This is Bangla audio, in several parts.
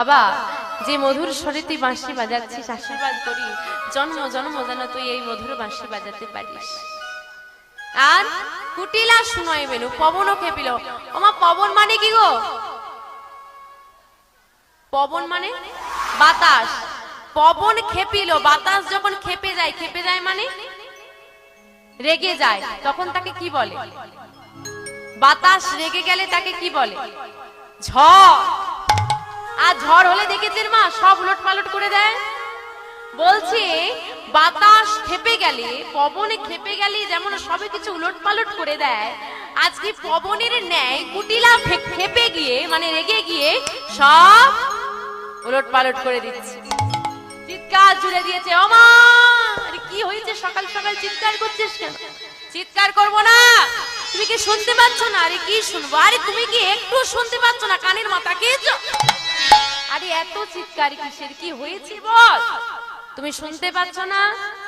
বাবা, যে মধুর স্বরে তুই বাঁশি বাজাচ্ছিস, আশীর্বাদ করি। জন্ম জন্ম যেন তুই এই মধুর বাঁশি বাজাতে পারিস। আর কুটিলা শুনয় বেনু পবনও খেপিল। ওমা, পবন মানে কি গো? পবন মানে? বাতাস। পবন খেপিল, বাতাস যখন খেপে যায় খেপে যায় মানে? রেগে যায়, তখন তাকে কি বলে? বাতাস রেগে গেলে তাকে কি বলে? ঝড়। আর ঝড় হলে দেখেছেন মা, সব উলট পালট করে দেয়। বলছে, বাতাস খেপে গেলে, পবনে খেপে গেলে যেমন সবে কিছু উলট পালট করে দেয়, আজকে পবনের ন্যায় কুটিলা খেপে গিয়ে মানে রেগে গিয়ে সব উলট পালট করে দিচ্ছে। চিৎকার জুড়ে দিয়েছে আরে কি হয়েছে? সকাল সকাল চিৎকার করছিস কেন? চিৎকার করব না। তুমি কি শুনতে পাচ্ছ না? আরে কি শুনব? আরে তুমি কি একটু শুনতে পাচ্ছ না? কানের মাথা খেয়েছো? আরে এত চিৎকার কিসের? কি হয়েছে বল? তুমি শুনতে পাচ্ছ না?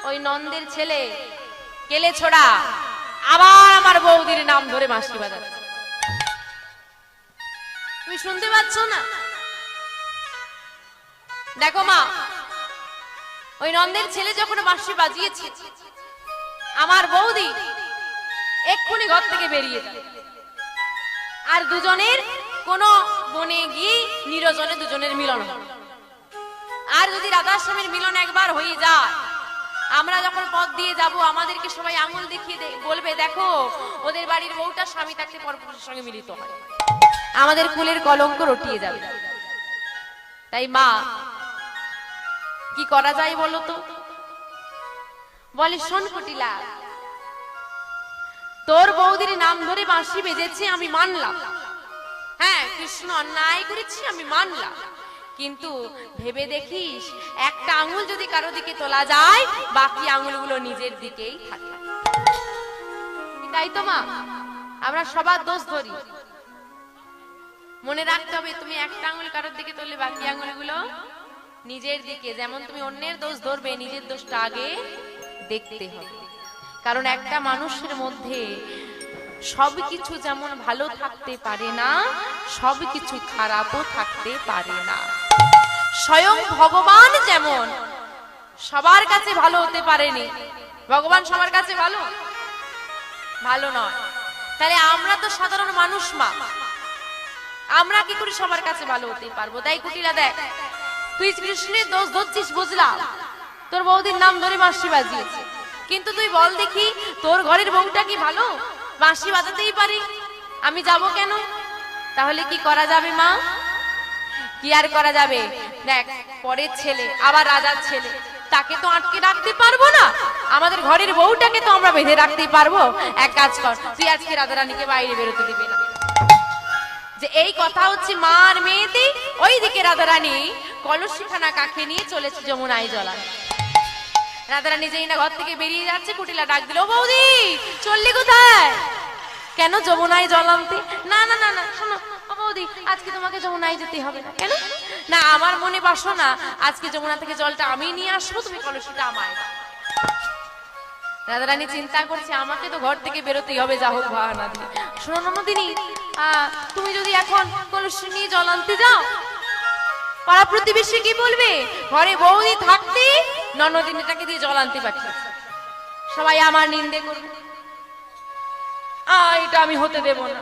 ওই নন্দের ছেলে। কেলে ছোড়া। আবার আমার বৌদির নাম ধরে মাসি বাজাচ্ছে। তুমি শুনতে পাচ্ছ না? দেখো মা, ওই নন্দের ছেলে যখন বাঁশি বাজিয়েছে, আমার বৌদি এক্ষুনি ঘর থেকে বেরিয়ে আর দুজনের কোন বনে গিয়ে নিরজনে দুজনের মিলন আর যদি রাধার স্বামীর মিলন একবার হয়ে যায়, আমরা যখন পথ দিয়ে যাব, আমাদেরকে সবাই আঙুল দেখিয়ে বলবে, দেখো, ওদের বাড়ির বউটা স্বামী থাকতে পরপুরুষের সঙ্গে মিলিত হয়। আমাদের কুলের কলঙ্ক রটিয়ে যাবে। তাই মা, কি করা যায় বলো তো? বলে, শোন কুটিলা, তোর বৌদির নাম ধরে বাঁশি বেজেছে, আমি মানলাম। হ্যাঁ কৃষ্ণ অন্যায় করেছি আমি মানলাম। কিন্তু ভেবে দেখিস, একটা আঙুল যদি কারও দিকে তোলা যায়, বাকি আঙুলগুলো নিজের দিকেই থাকে। তাই তো, মা? আমরা সবার দোষ ধরি। মনে রাখতে হবে, তুমি একটা আঙুল কারোর দিকে তুললে বাকি আঙুলগুলো নিজের দিকে। যেমন তুমি অন্যের দোষ ধরবে, নিজের দোষটা আগে দেখতে হবে। কারণ একটা মানুষের মধ্যে সবকিছু যেমন ভালো থাকতে পারে না সবকিছু খারাপও থাকতে পারে না। স্বয়ং ভগবান যেমন, সবার কাছে ভালো হতে পারেনি। ভগবান সবার কাছে ভালো? ভালো নয়। তাহলে আমরা তো সাধারণ মানুষ মা। আমরা কি করে সবার কাছে ভালো হতে পারব? তাই কুটিলা, দেখ। তুই কৃষ্ণের দোষ ধরছিস, বুঝলাম। তোর বৌদির নাম ধরে বাঁশি বাজিয়েছে। কিন্তু তুই বল দেখি, তোর ঘরের বউটা কি ভালো? বাঁশি বাজাতেই পারি। আমি যাব কেন? তাহলে কি করা যাবে মা? কি আর করা যাবে? দেখ, পরের ছেলে, আবার রাজার ছেলে, তাকে তো আটকে রাখতে পারব না। আমাদের ঘরের বউটাকে তো আমরা বেঁধে রাখতেই পারব। এক কাজ কর, তুই আজকে রাধারানীকে বাইরে বেরোতে দিবি না। যে এই কথা হচ্ছে মা আর মেয়েতে, ওইদিকে রাধারানী কলসিখানা কাকে নিয়ে চলেছে যমুনায় জলা রাধারানী যেই না ঘর থেকে বেরিয়ে যাচ্ছে, কুটিলা ডাক দিল, "ও বৌদি, চললি কোথায়? কেন যমুনায় জল না না না না শোনো বৌদি আজকে তোমাকে যমুনায় যেতে হবে। না কেন? না আমার মনে বাসনা আজকে যমুনা থেকে জলটা আমি নিয়ে আসব তুমি কলসিটা আমায়। রাধারানী চিন্তা করছে আমাকে তো ঘর থেকে বেরোতেই হবে যা হোক বাহানা দিয়ে শোনো ননদিনী আহ, তুমি যদি এখন কলসি নিয়ে জল আনতে যাও পাড়া প্রতিবেশী কি বলবে? ঘরে বৌদি থাকতে ননদিনীটাকে দিয়ে জল আনতে সবাই আমার নিন্দে করবে। এটা আমি হতে দেব না।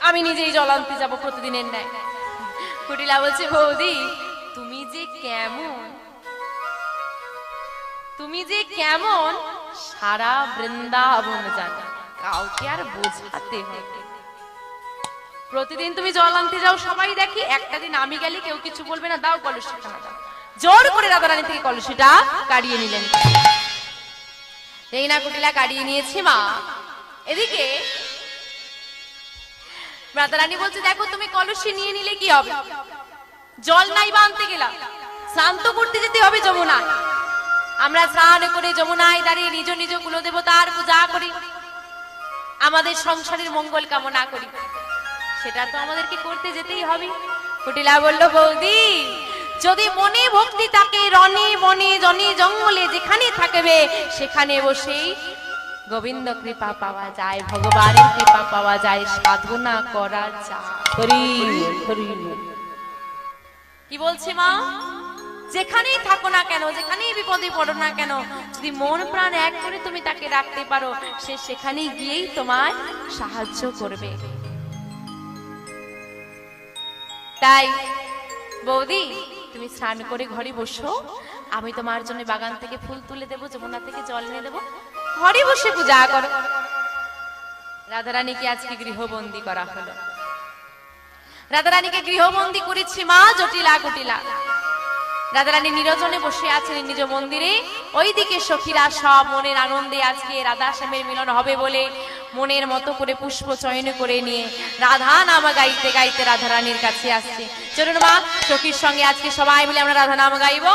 আমি নিজেই জল আনতে যাব প্রতিদিনের ন্যায়। কুটিলা বলছে, বৌদি, তুমি যে কেমন, তুমি যে কেমন, সারা বৃন্দাবন কাউকে আর বোঝাতে হবে। প্রতিদিন তুমি জল আনতে যাও, সবাই দেখি, একটা দিন আমি গেলে কেউ কিছু বলবে না, দাও কলসিটা দাও। জোর করে রাধারানী থেকে কলসিটা কাড়িয়ে নিলেন। এই না, কুটিলা, কাড়িয়ে নিয়েছি, মা। এদিকে। রাধারানী বলছে, দেখো, তুমি কলসি নিয়ে নিলে কি হবে? জল নাই বা আনতে গেলাম। স্নান তো করতে যেতে হবে যমুনা। আমরা স্নান করে যমুনায় দাঁড়িয়ে নিজ নিজ কুলদেবতার পূজা করি। আমাদের সংসারের মঙ্গল কামনা করি। সেটা তো আমাদেরকে করতে যেতেই হবে। কুটিলা বলল, বৌদি, যদি মনে ভক্তি থাকে রনে বনে জনে জঙ্গলে যেখানে থাকবে, সেখানে বসেই গোবিন্দ কৃপা পাওয়া যায় ভগবানের কৃপা পাওয়া যায় সাধনা করা যায়। কি বলছি মা? যেখানেই থাকো না কেন যেখানেই বিপদে পড়ো না কেন যদি মন প্রাণ এক করে তুমি তাকে রাখতে পারো সে সেখানে গিয়েই তোমায় সাহায্য করবে। তাই বৌদি তুমি স্নান করে ঘরে বসো। আমি তোমার জন্য বাগান থেকে ফুল তুলে দেবো যমুনা থেকে জল এনে দেবো। ঘরে বসে পূজা করো। রাধারানীকে আজকে গৃহবন্দী করা হলো। রাধারানীকে গৃহবন্দী করেছি মা জটিলা কুটিলা রাধারানী নিরজনে বসে আছেন নিজ মন্দিরে। ওইদিকে সখীরা সব মনের আনন্দে আজকে রাধা শ্যামের মিলন হবে বলে মনের মতো করে পুষ্প চয়ন করে নিয়ে রাধা নাম গাইতে গাইতে রাধারানীর কাছে আসছে। চলুন মা, সখীর সঙ্গে আজকে সবাই মিলে আমরা রাধা নাম গাইবো।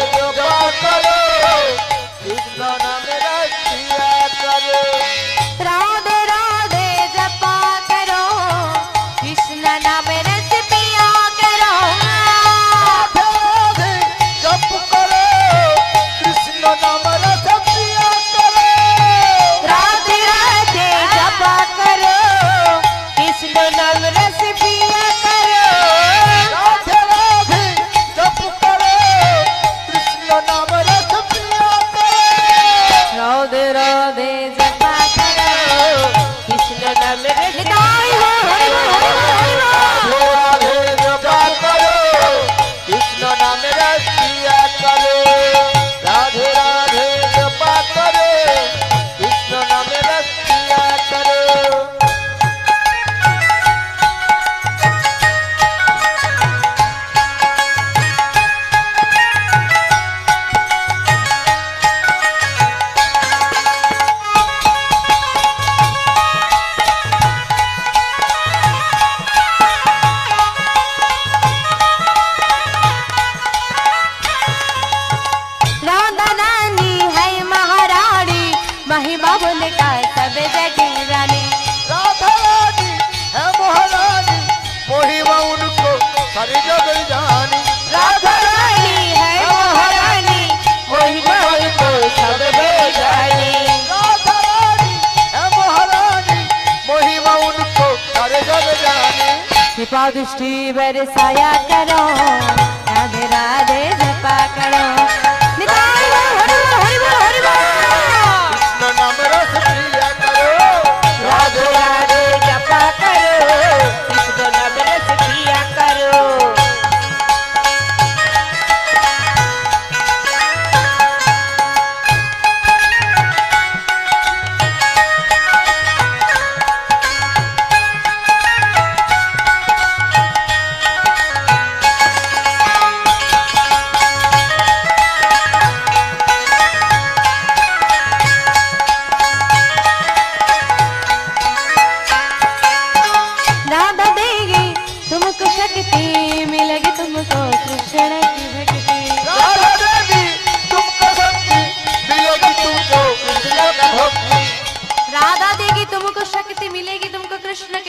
दृष्टि बरसाया करो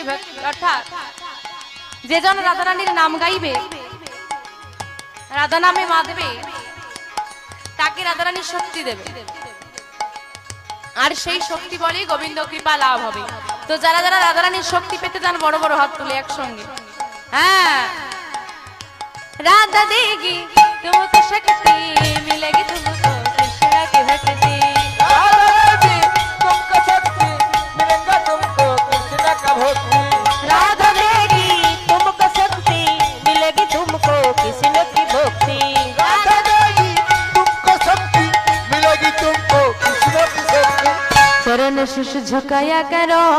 রানীকে যে জন রাধা রানীর নাম গাইবে, রাধা নামে মাধবে তাকে রাধা রানীর শক্তি দেবে। আর সেই শক্তি বলে গোবিন্দ কৃপা লাভ হবে। তো যারা যারা রাধা রানীর শক্তি পেতে চান, বড় বড় হাত তুলে একসঙ্গে। হ্যাঁ। রাধা দেগি তোমাকে শক্তি মিলে গে তোমাকে शिश झुकाया करो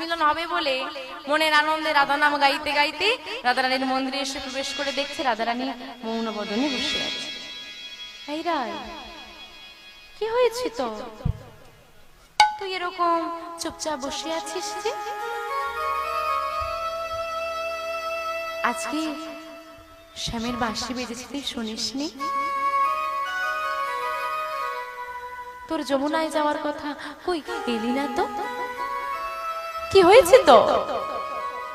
মিলন হবে বলে মনের আনন্দে রাধা নাম গাইতে গাইতে রাধারানীর মন্দিরে এসে প্রবেশ করে দেখছে রাধারানী মৌন বদনে বসে আছে। কি হয়েছে তো তুই এরকম চুপচাপ বসে আছিস যে? আজকে শ্যামের বাঁশি বেজেছে তুই শুনিসনি? তোর যমুনায় যাওয়ার কথা কই এলি না তো? কি হয়েছে তো?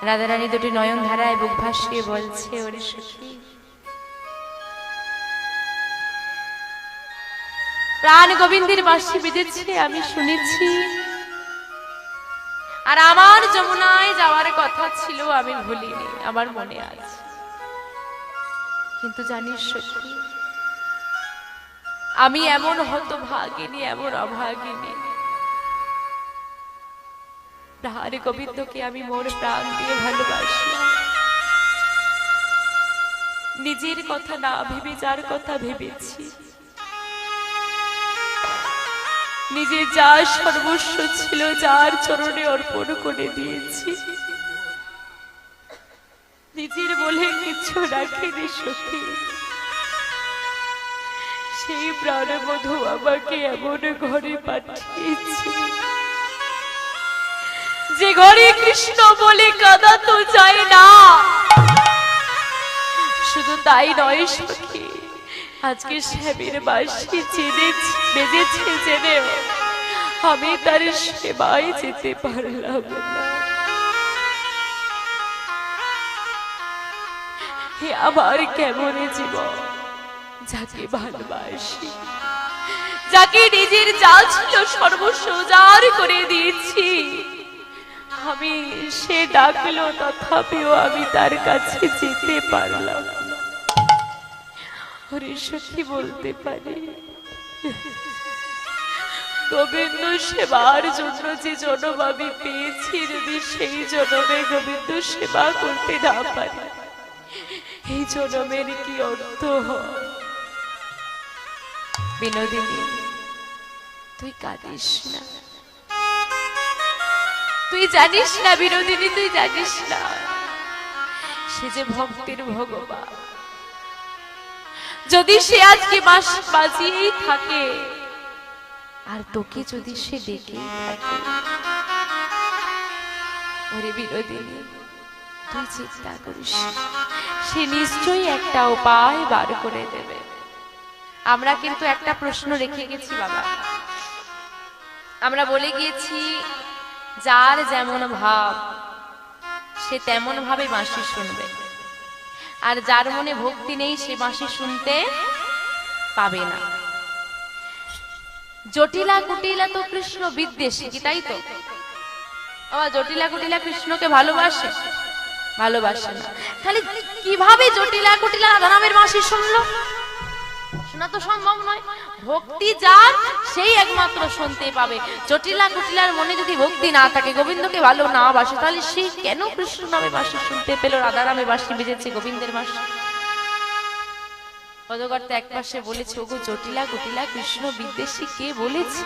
রাধারানী দুটি নয়ন ধারায় বুক ভাসিয়ে বলছে, ওরে সখী। প্রাণ গোবিন্দের বাঁশি বেজেছে আমি শুনেছি। আর আমার যমুনায় যাওয়ার কথা ছিল, আমি ভুলিনি, আমার মনে আছে। কিন্তু জানিস সখী, আমি এমন হত ভাগিনী এমন অভাগিনী। প্রাণ গোবিন্দকে আমি মোর প্রাণ দিয়ে ভালোবাসি। নিজের কথা না ভেবে যার কথা ভেবেছি। নিজে যা সর্বস্ব ছিল যার চরণে অর্পণ করে দিয়েছি। নিজের বলে কিছু রাখিনি সখী। সেই প্রাণবধূ আমাকে এমন ঘরে পাঠিয়েছে। যে ঘরে কৃষ্ণ বলে কাদা তো যায় না। শুধু তাই নয় সখী, আজকে শ্যামের বাসি জেনে বেজেছে জেনেও আমি তার সেবায় যেতে পারলাম না। আমার কেমন জীবন, যাকে ভালোবাসি, যাকে নিজের যা ছিল সর্বস্ব করে দিয়েছি। আমি সে ডাকলো, তথাপিও আমি তার কাছে যেতে পারলাম হরে সখী বলতে পারি? গোবিন্দ সেবার জন্য যে জনম আমি পেয়েছি, যদি সেই জনমে গোবিন্দ সেবা করতে না পারি, এই জনমের কি অর্থ বিনোদিনী, তুই কাঁদিস না। তুই জানিস না, বিনোদিনী, তুই জানিস না। সে যে ভক্তির ভগবান। যদি সে আজকে মাস বাজিয়েই থাকে, আর তোকে যদি সে তুই চিন্তা করিস সে নিশ্চয়ই একটা উপায় বার করে দেবে। আমরা কিন্তু একটা প্রশ্ন রেখে গেছি, বাবা। আমরা বলে গিয়েছি যার যেমন ভাব, সে তেমন ভাবে বাঁশি শুনবে। আর যার মনে ভক্তি নেই, সে বাঁশি শুনতে পাবে না। জটিলা কুটিলা তো কৃষ্ণ বিদ্বেষী তাই তো? আবার জটিলা কুটিলা কৃষ্ণকে ভালোবাসে? ভালোবাসে না। তাহলে কীভাবে জটিলা কুটিলা রাধারামের বাঁশি শুনলো? শোনা তো সম্ভব নয়। ভক্তি যার, সেই একমাত্র শুনতে পাবে। জটিলা কুটিলার মনে যদি ভক্তি না থাকে, গোবিন্দকে ভালো না বাসে, তাহলে সে কেন কৃষ্ণ নামে বাসি শুনতে পেল রাধারামে বাসি বেজেছে গোবিন্দের বাসি পদকর্তা এক পাশে বলেছে, ওগো জটিলা কুটিলা কৃষ্ণ বিদ্বেষী কে বলেছে?